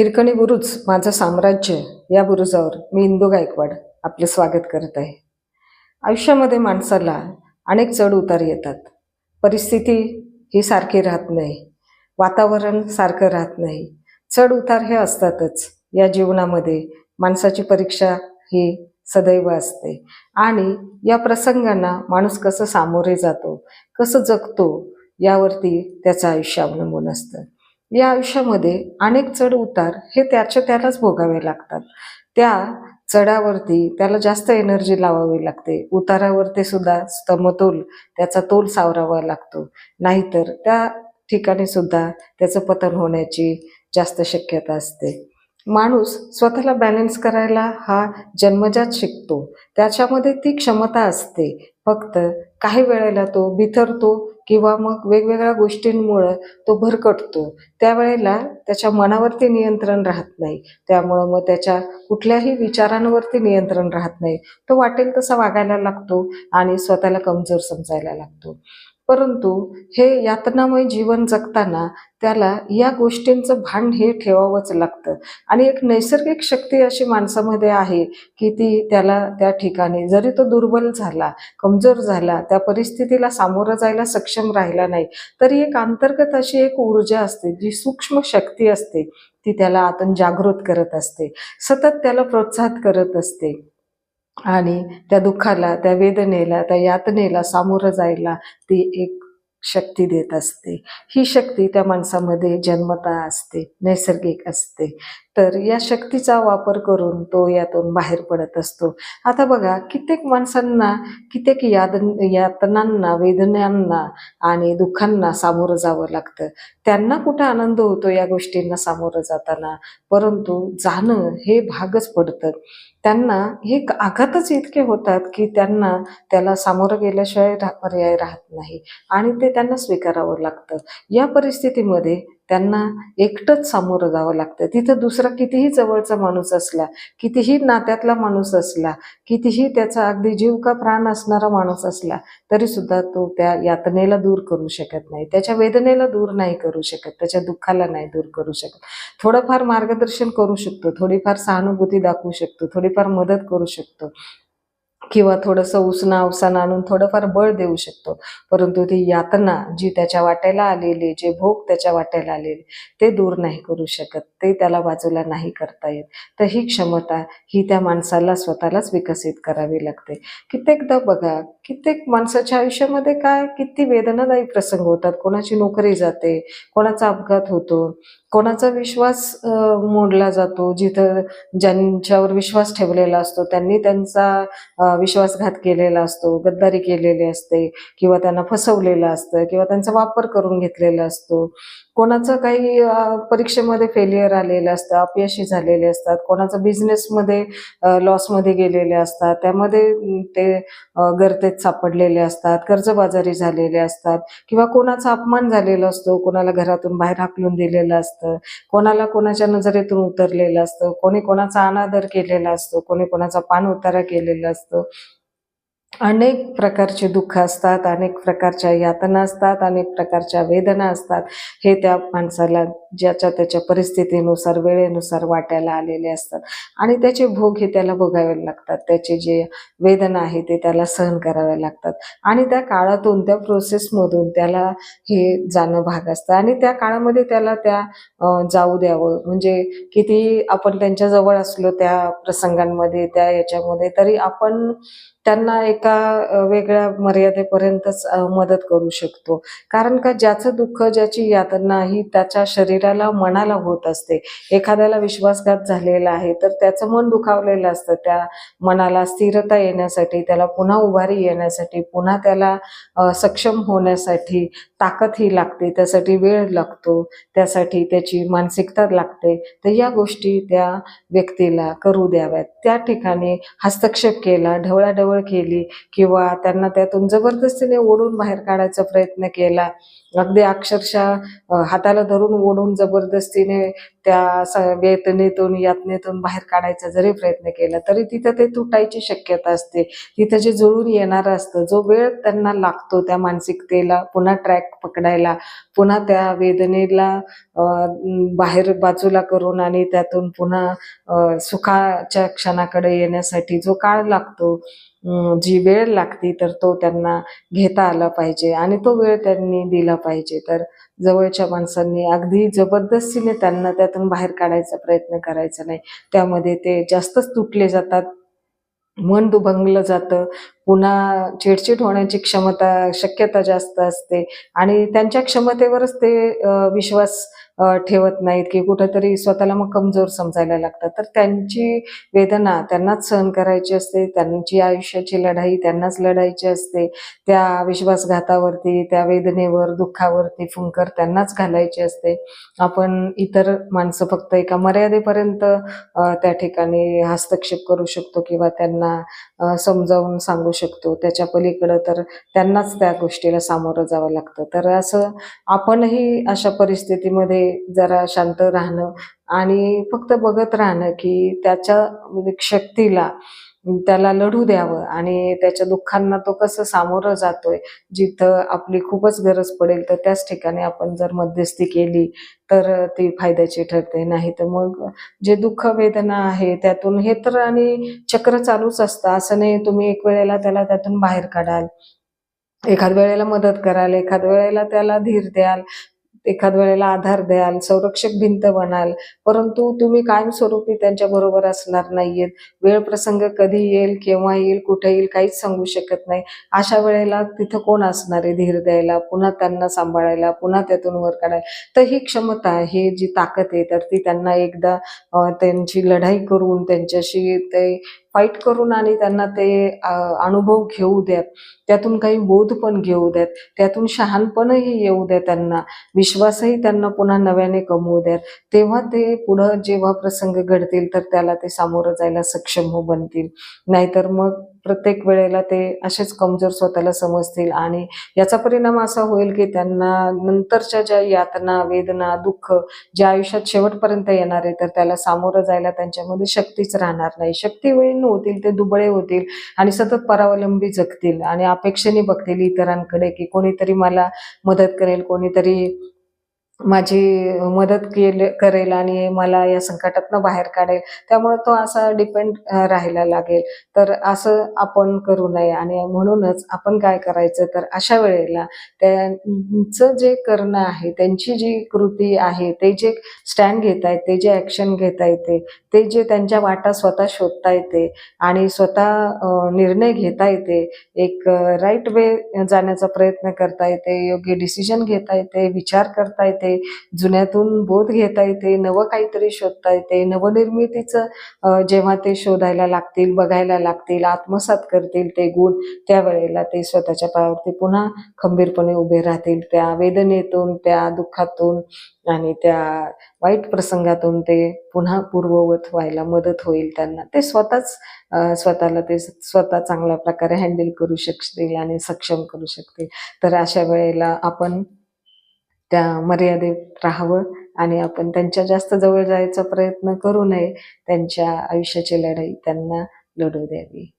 हिरकणी बुरुज माझं साम्राज्य या बुरुजावर मी इंदू गायकवाड आपले स्वागत करत आहे. आयुष्यामध्ये माणसाला अनेक चढ उतार येतात. परिस्थिती ही सारखी राहत नाही. वातावरण सारखं राहत नाही. चढ उतार हे असतातच. या जीवनामध्ये माणसाची परीक्षा ही सदैव असते. आणि या प्रसंगांना माणूस कसं सामोरे जातो कसं जगतो यावरती त्याचं आयुष्य अवलंबून असतं. या आयुष्यामध्ये अनेक चढ उतार हे त्याच्या त्यालाच भोगावे लागतात. त्या चढावरती त्याला जास्त एनर्जी लावावी लागते. उतारावरती सुद्धा समतोल त्याचा तोल सावरावा लागतो. नाहीतर त्या ठिकाणी सुद्धा त्याचं पतन होण्याची जास्त शक्यता असते. माणूस स्वतःला बॅलन्स करायला हा जन्मजात शिकतो. त्याच्यामध्ये ती क्षमता असते. फक्त काही वेळेला तो बिथरतो किंवा मग वेगवेगळ्या गोष्टींमुळं तो भरकटतो. त्यावेळेला त्याच्या मनावरती नियंत्रण राहत नाही. त्यामुळं मग त्याच्या कुठल्याही विचारांवरती नियंत्रण राहत नाही. तो वाटेल तसा वागायला लागतो आणि स्वतःला कमजोर समजायला लागतो. परंतु हे यातनामय जीवन जगताना त्याला या गोष्टींचं भान हे ठेवावंच लागतं. आणि एक नैसर्गिक शक्ती अशी माणसामध्ये आहे की ती त्याला त्या ठिकाणी जरी तो दुर्बल झाला कमजोर झाला त्या परिस्थितीला सामोरं जायला सक्षम राहिला नाही तरी एक अंतर्गत अशी एक ऊर्जा असते जी सूक्ष्म शक्ती असते ती त्याला आतून जागृत करत असते सतत त्याला प्रोत्साहित करत असते. आणि त्या दुःखाला त्या वेदनेला त्या यातनेला सामोरं जायला ती एक शक्ती देत असते. ही शक्ती त्या माणसामध्ये जन्मता असते नैसर्गिक असते. तर या शक्तीचा वापर करून तो यातून बाहेर पडत असतो. आता बघा कित्येक माणसांना कित्येक याद यातनांना वेदनांना आणि दुःखांना सामोरं जावं लागतं. त्यांना कुठं आनंद होतो या गोष्टींना सामोरं जाताना? परंतु जाणं हे भागच पडतं. त्यांना हे आघातच इतके होतात की त्यांना त्याला सामोरं गेल्याशिवाय पर्याय राहत नाही. आणि ते त्यांना स्वीकारावं लागतं. या परिस्थितीमध्ये त्यांना एकटंच सामोरं जावं लागतं. तिथं दुसरा कितीही जवळचा माणूस असला कितीही नात्यातला माणूस असला कितीही त्याचा अगदी जीव का प्राण असणारा माणूस असला तरी सुद्धा तो त्या यातनेला दूर करू शकत नाही. त्याच्या वेदनेला दूर नाही करू शकत त्याच्या दुःखाला नाही दूर करू शकत. थोडंफार मार्गदर्शन करू शकतो थोडीफार सहानुभूती दाखवू शकतो थोडीफार मदत करू शकतो. किंवा थोडंसं उसना अवसान आणून थोडंफार बळ देऊ शकतो. परंतु ती यातना जी त्याच्या वाट्याला आलेली जे भोग त्याच्या वाट्याला आलेले ते दूर नाही करू शकत. ते त्याला बाजूला नाही करता येत. तर ही क्षमता ही त्या माणसाला स्वतःलाच विकसित करावी लागते. कित्येकदा बघा कित्येक माणसाच्या आयुष्यामध्ये काय किती वेदनादायी प्रसंग होतात. कोणाची नोकरी जाते कोणाचा अपघात होतो कोणाचा विश्वास मोडला जातो. जिथं ज्यांच्यावर विश्वास ठेवलेला असतो त्यांनी त्यांचा विश्वासघात केलेला असतो गद्दारी केलेली असते किंवा त्यांना फसवलेलं असतं किंवा त्यांचा वापर करून घेतलेला असतो. कोणाचं काही परीक्षेमध्ये फेलियर आलेलं असतं अपयशी झालेले असतात कोणाचं बिझनेसमध्ये लॉसमध्ये गेलेले असतात त्यामध्ये ते गर्तेत सापडलेले असतात कर्जबाजारी झालेले असतात किंवा कोणाचा अपमान झालेला असतो कोणाला घरातून बाहेर हाकलून दिलेलं असतं कोणाला कोणाच्या नजरेतून उतरलेलं असतं कोणी कोणाचा अनादर केलेला असतो कोणी कोणाचा पान उतारा केलेला असतो. अनेक प्रकारचे दुःख असतात अनेक प्रकारच्या यातना असतात अनेक प्रकारच्या वेदना असतात. हे त्या माणसाला ज्याच्या त्याच्या परिस्थितीनुसार वेळेनुसार वाटायला आलेले असतात. आणि त्याचे भोग हे त्याला भोगावे लागतात. त्याचे जे वेदना आहे ते त्याला सहन करावे लागतात. आणि त्या काळातून त्या प्रोसेसमधून त्याला हे जाणं भाग असतं. आणि त्या काळामध्ये त्याला त्या जाऊ द्यावं. म्हणजे किती आपण त्यांच्या जवळ असलो त्या प्रसंगांमध्ये त्या याच्यामध्ये तरी आपण त्यांना एका वेगळ्या मर्यादेपर्यंतच मदत करू शकतो. कारण का ज्याचं दुःख ज्याची यातना ही त्याच्या शरीर शरीराला मनाला होत असते. एखाद्याला विश्वासघात झालेला आहे तर त्याचं मन दुखावलेलं असतं. त्या मनाला स्थिरता येण्यासाठी त्याला पुन्हा उभारी येण्यासाठी पुन्हा त्याला सक्षम होण्यासाठी ताकद ही लागते. त्यासाठी वेळ लागतो. त्यासाठी त्याची मानसिकता लागते. तर या गोष्टी त्या व्यक्तीला करू द्याव्यात. त्या ठिकाणी हस्तक्षेप केला ढवळाढवळ केली किंवा त्यांना त्यातून जबरदस्तीने ओढून बाहेर काढायचा प्रयत्न केला. अगदी अक्षरशः हाताला धरून ओढून पकडून जबरदस्तीने त्या स- वेदनेतून यातनेतून बाहेर काढायचा जरी प्रयत्न केला तरी तिथं ते तुटायची शक्यता असते. तिथं जे जुळून येणारं असतं जो वेळ त्यांना लागतो त्या मानसिकतेला पुन्हा ट्रॅक पकडायला पुन्हा त्या वेदनेला बाहेर बाजूला करून आणि त्यातून पुन्हा सुखाच्या क्षणाकडे येण्यासाठी जो काळ लागतो जी वेळ लागती तर तो त्यांना घेता आला पाहिजे आणि तो वेळ त्यांनी दिला पाहिजे. तर जवळच्या माणसांनी अगदी जबरदस्तीने त्यांना त्यातून बाहेर काढायचा प्रयत्न करायचा नाही. त्यामध्ये ते जास्तच तुटले जातात मन दुभंगलं जातं पुन्हा चिडचिड होण्याची क्षमता शक्यता जास्त असते. आणि त्यांच्या क्षमतेवरच ते विश्वास ठेवत नाहीत की कुठंतरी स्वतःला मग कमजोर समजायला लागतात. तर त्यांची वेदना त्यांनाच सहन करायची असते. त्यांची आयुष्याची लढाई त्यांनाच लढायची असते. त्या विश्वासघातावरती त्या वेदनेवर दुःखावरती फुंकर त्यांनाच घालायची असते. आपण इतर माणसं फक्त एका मर्यादेपर्यंत त्या ठिकाणी हस्तक्षेप करू शकतो किंवा त्यांना समजावून सांगू शकतो. त्याच्या पलीकडं तर त्यांनाच त्या गोष्टीला सामोरं जावं लागतं. तर असं आपणही अशा परिस्थितीमध्ये जरा शांत राहणं आणि फक्त बघत राहणं की त्याच्या म्हणजे शक्तीला त्याला लढू द्यावं. आणि त्याच्या दुःखांना तो कसं सामोरं जातोय जिथं आपली खूपच गरज पडेल तर त्याच ठिकाणी आपण जर मध्यस्थी केली तर ती फायद्याची ठरते. नाही तर मग जे दुःख वेदना आहे त्यातून हे तर आणि चक्र चालूच असतं. असं नाही तुम्ही एक वेळेला त्याला त्यातून बाहेर काढाल. एखाद वेळेला मदत कराल एखाद वेळेला त्याला धीर द्याल. एखाद वेळेला आधार द्याल संरक्षक भिंत बनाल परंतु तुम्ही कायमस्वरूपी त्यांच्या बरोबर असणार नाहीयेत. वेळ प्रसंग कधी येईल केव्हा येईल कुठे येईल काहीच सांगू शकत नाही. अशा वेळेला तिथं कोण असणार आहे धीर द्यायला? पुन्हा त्यांना सांभाळायला पुन्हा त्यातून वर काढायला. तर ही क्षमता ही जी ताकद आहे तर ती त्यांना एकदा त्यांची लढाई करून त्यांच्याशी ते फाईट करून आणि त्यांना ते अनुभव घेऊ द्यात त्यातून काही बोध पण घेऊ द्यात त्यातून शहाणपणही येऊ द्या त्यांना. विश्वासही त्यांना पुन्हा नव्याने कमवू द्यात तेव्हा ते पुढं जेव्हा प्रसंग घडतील तर त्याला ते सामोरं जायला सक्षम हो बनतील. नाहीतर मग प्रत्येक वेळेला ते असेच कमजोर स्वतःला समजतील आणि याचा परिणाम असा होईल की त्यांना नंतरच्या ज्या यातना वेदना दुःख ज्या आयुष्यात शेवटपर्यंत येणार आहे तर त्याला सामोरं जायला त्यांच्यामध्ये शक्तीच राहणार नाही. शक्तीहीन होतील ते दुबळे होतील आणि सतत परावलंबी जगतील आणि अपेक्षेने बघतील इतरांकडे की कोणीतरी मला मदत करेल कोणीतरी माझी मदत केले करेल आणि मला या संकटातनं बाहेर काढेल. त्यामुळे तो असा डिपेंड राहायला लागेल. तर असं आपण करू नये आणि म्हणूनच आपण काय करायचं तर अशा वेळेला त्यांचं जे करणं आहे त्यांची जी कृती आहे ते जे स्टँड घेता येते जे ॲक्शन घेता येते ते जे त्यांच्या वाटा स्वतः शोधता येते आणि स्वतः निर्णय घेता येते एक राईट वे जाण्याचा प्रयत्न करता येते योग्य डिसिजन घेता येते विचार करता येते जुन्यातून बोध घेता येते नवं काहीतरी शोधता येते. नवनिर्मितीचं जेव्हा ते शोधायला लागतील बघायला लागतील आत्मसात करतील ते गुण त्यावेळेला ते स्वतःच्या पायावरती पुन्हा खंबीरपणे उभे राहतील. त्या वेदनेतून त्या दुःखातून आणि त्या वाईट प्रसंगातून ते पुन्हा पूर्ववत व्हायला मदत होईल त्यांना. ते स्वतःच स्वतःला ते स्वतः चांगल्या प्रकारे हँडल करू शकतील आणि सक्षम करू शकतील. तर अशा वेळेला आपण त्या मर्यादेत राहावं आणि आपण त्यांच्या जास्त जवळ जायचा प्रयत्न करू नये त्यांच्या आयुष्याची लढाई त्यांना लढू द्यावी.